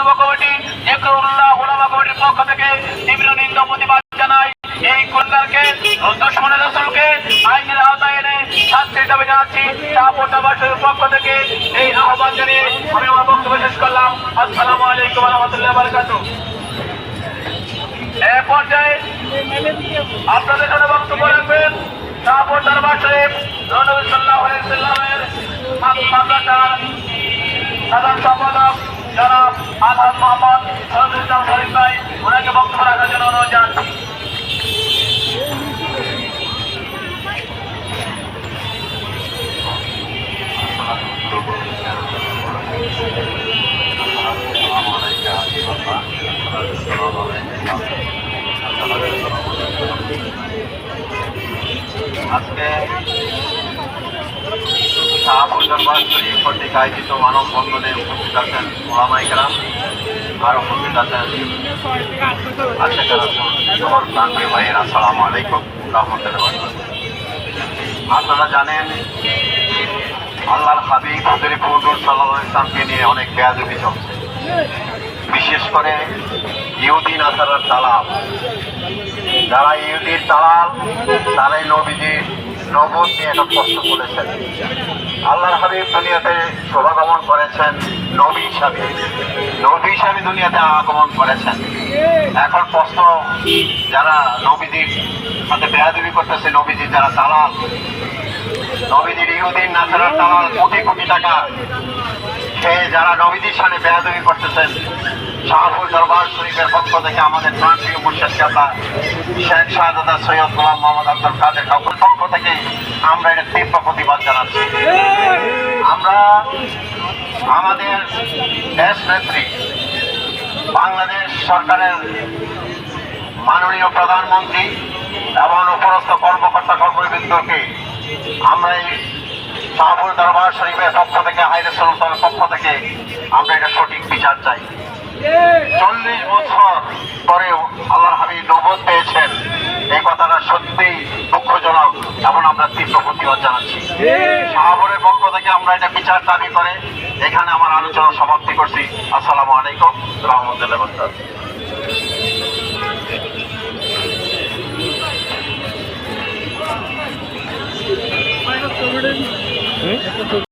যুব কমিটি একরুল্লাহ ওলামা কমিটির পক্ষ থেকে তীব্র নিন্দা প্রতিবাদ জানাই। এই কুলদারকে দুশ্মন রসুলকে আইনের আওতায় এনে শাস্তির দাবি জানাচ্ছি। শাহপুরবাসীর পক্ষ থেকে এই আহ্বান জানিয়ে আমি আমার বক্তব্য শেষ করলাম। আসসালামু আলাইকুম রহমতুল্লাহ বারকাতু এ পর্যায়ে আপনাদের জন্য বক্তব্য রাখবেন শাহপুর দরবার শরীফ নবী সাল্লাল্লাহু আলাইহি সাল্লামের সাধারণ সম্পাদক জনাব আলহাজ মোহাম্মদ সরজুল ইসলাম শরীফ ভাই ওনাকে বক্তব্য রাখার জন্য অনুরোধ জানাচ্ছি। আজকে শাহপুর দরবার শরীফ কর্তৃক আয়োজিত মানব বন্ধনে উপস্থিত আছেন ওলামাইকেরাম আর উপস্থিত আছেন আচ্ছা আমার প্রান্তীয় ভাইয়ের, আসসালামু আলাইকুম রহমতুল্লাহ আপনারা জানেন, আল্লাহর হাবিব ফৌজুর সাল্লাহ ইসলামকে নিয়ে অনেক বেয়াদবি চলছে। বিশেষ করে ইহুদি নাসারার দালাল। যারা ইহুদির দালাল, তারাই নবীজির নবদ নিয়ে একটা প্রশ্ন করেছেন আল্লাহর হাবিব দুনিয়াতে শোভাগমন করেছেন নবী হিসাবে। নবী হিসাবে দুনিয়াতে আগমন করেছেন। এখন প্রশ্ন, যারা নবীদের সাথে বেয়াদবি করতেছে নবীজির যারা দালাল? নবীজির ইহুদিন নাসারার দালাল কোটি কোটি টাকা যারা নবীজির সামনে বেয়াদবি করতেছেন শাহপুর দরবার শরীফের পক্ষ থেকে আমাদের প্রান্তীয় মুর্শিদ চাতা শেখ শাহজাদা সৈয়দ গোলাম মোহাম্মদ আব্দুল কাদের কাকুর পক্ষ থেকে আমরা এটা তীব্র প্রতিবাদ জানাচ্ছি। আমরা আমাদের দেশ নেত্রী, বাংলাদেশ সরকারের মাননীয় প্রধানমন্ত্রী এবং উপরস্থ কর্মকর্তা কর্মবৃন্দকে আমরা এই শাহপুর দরবার শরীফের পক্ষ থেকে হাইরে সুলতানের পক্ষ থেকে আমরা এটা সঠিক বিচার চাই। চল্লিশ বছর পরেও আল্লাহ হাবিব নবদ পেয়েছেন। এই কথাটা সত্যিই দুঃখজনক এবং আমরা তীব্র প্রতিবাদ জানাচ্ছি। শাহপুরের পক্ষ থেকে আমরা এটা বিচার দাবি করে এখানে আমার আলোচনা সমাপ্তি করছি। আসসালামু আলাইকুম। রহমতুল্লাহ 嗯。